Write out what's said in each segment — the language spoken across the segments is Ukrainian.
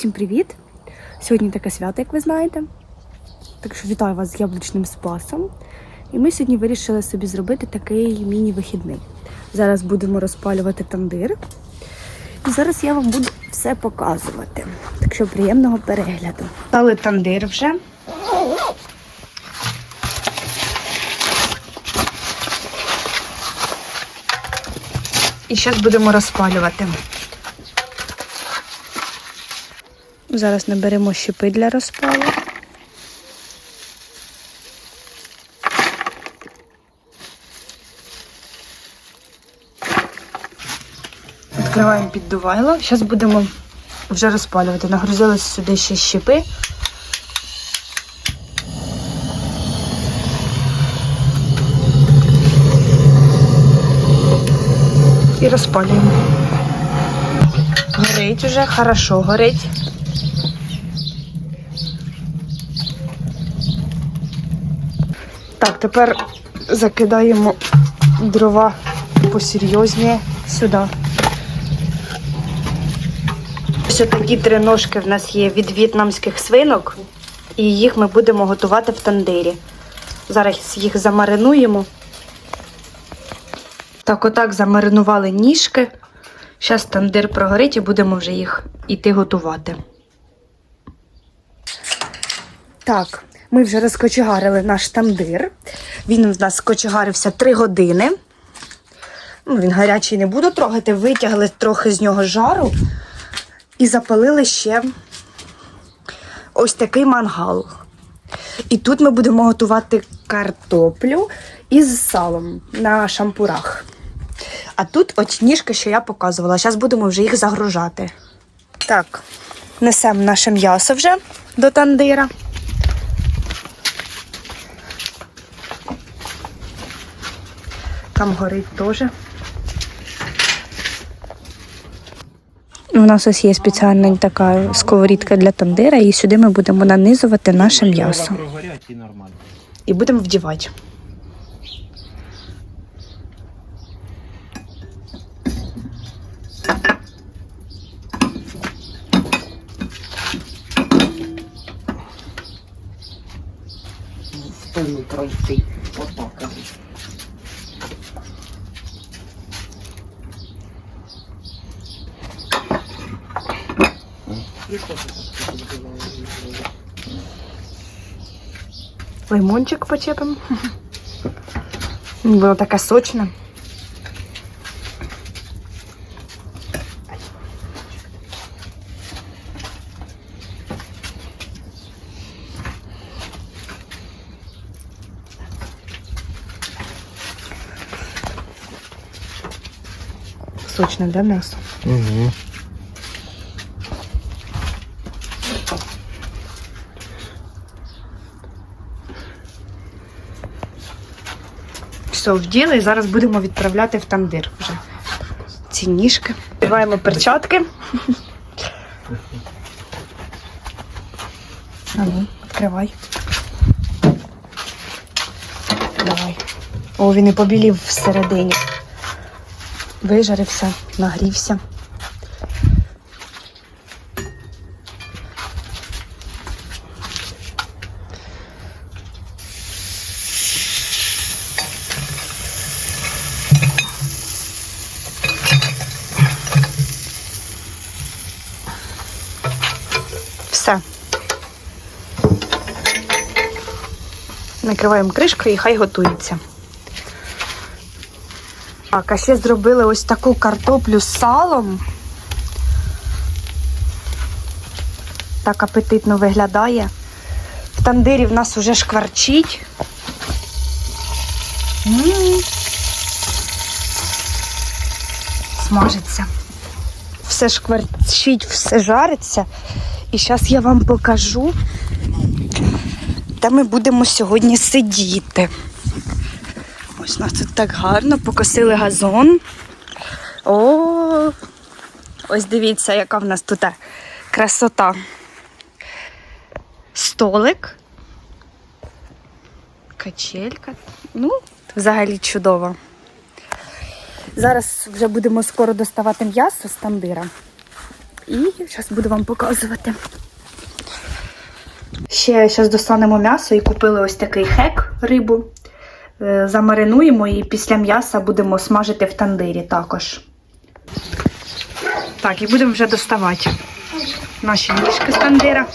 Всім привіт! Сьогодні таке свято, як ви знаєте. Так що вітаю вас з яблучним спасом. І ми сьогодні вирішили собі зробити такий міні-вихідний. Зараз будемо розпалювати тандир. І зараз я вам буду все показувати. Так що приємного перегляду. Стали тандир вже. І зараз будемо розпалювати. Зараз наберемо щепи для розпалу. Відкриваємо піддувайло. Зараз будемо вже розпалювати. Нагрузили сюди ще щепи. І розпалюємо. Горить уже, хорошо горить. Так, тепер закидаємо дрова посерйозні сюди. Ось такі три ножки в нас є від в'єтнамських свинок, і їх ми будемо готувати в тандирі. Зараз їх замаринуємо. Так, отак замаринували ніжки. Зараз тандир прогорить і будемо вже їх іти готувати. Так, ми вже розкочегарили наш тандир. Він в нас скочегарився 3 години. Ну, він гарячий не буду трогати, витягли трохи з нього жару і запалили ще ось такий мангал. І тут ми будемо готувати картоплю із салом на шампурах. А тут ось ніжки, що я показувала. Зараз будемо вже їх загружати. Так, несемо наше м'ясо вже до тандира. Там горить теж. У нас ось є спеціальна така сковорідка для тандира, і сюди ми будемо нанизувати наше м'ясо. І будемо вдівати. спину пройти. Отак. Лимончик почепимо. Було таке сочне. Сочне, да, м'ясо? Угу. Все, вділи і зараз будемо відправляти в тандир вже. Ці ніжки. Вдіваємо перчатки. А ну, відкривай. Давай. О, він і побілів всередині. Вижарився, нагрівся. Все. Накриваємо кришкою і хай готується. Так, а ще зробили ось таку картоплю з салом. Так апетитно виглядає. В тандирі в нас уже шкварчить. М. Смажиться. Все шкварчить, все жариться. І зараз я вам покажу, де ми будемо сьогодні сидіти. Ось нас тут так гарно, покосили газон. О, ось дивіться, яка в нас тут красота. Столик. Качелька. Ну, взагалі чудово. Зараз вже будемо скоро доставати м'ясо з тандира. І зараз буду вам показувати. Ще зараз достанемо м'ясо і купили ось такий хек рибу. Е, Замаринуємо і після м'яса будемо смажити в тандирі також. Так, і будемо вже доставати наші ніжки з тандира.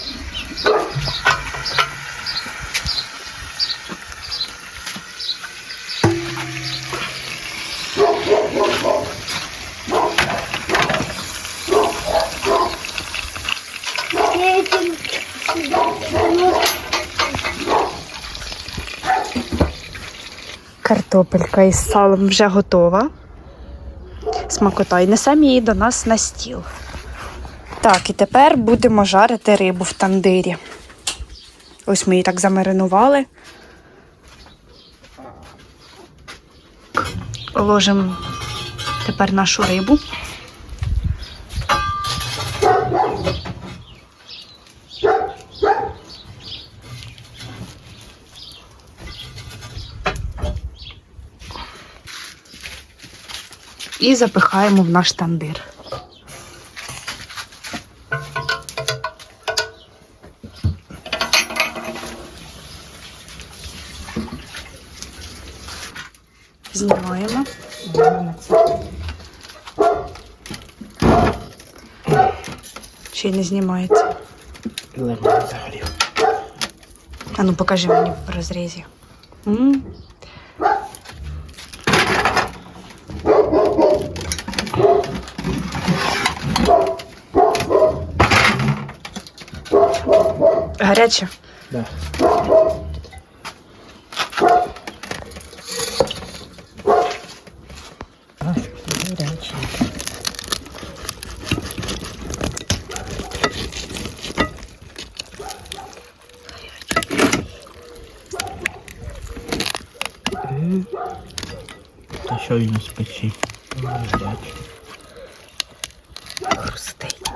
Картопелька із салом вже готова. Смакота. І несемо її до нас на стіл. Так, і тепер будемо жарити рибу в тандирі. Ось ми її так замаринували. Положимо тепер нашу рибу. І запихаємо в наш тандир. Знімаємо. Ще й не знімається. Лимон взагалі. А ну покажи мені в розрізі. М. Гаряче. Да. А, гарячий. Та щойно з печі. Гарячий. Хрустить.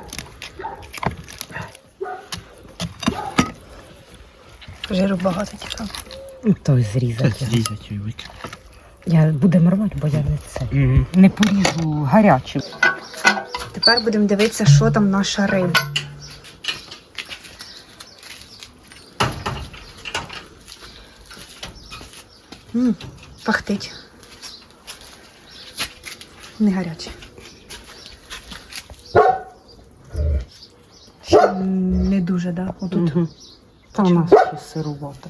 Жиру багато тікав. Ну, Той зрізати. зрізати і викинути. Я будемо рвати, бо я не це. Угу. Не поріжу гарячим. Тепер будемо дивитися, що там наша риба. М, пахтить. Не гаряче. Ще не дуже, так? Да? Отут. Угу. Та у нас сирувата.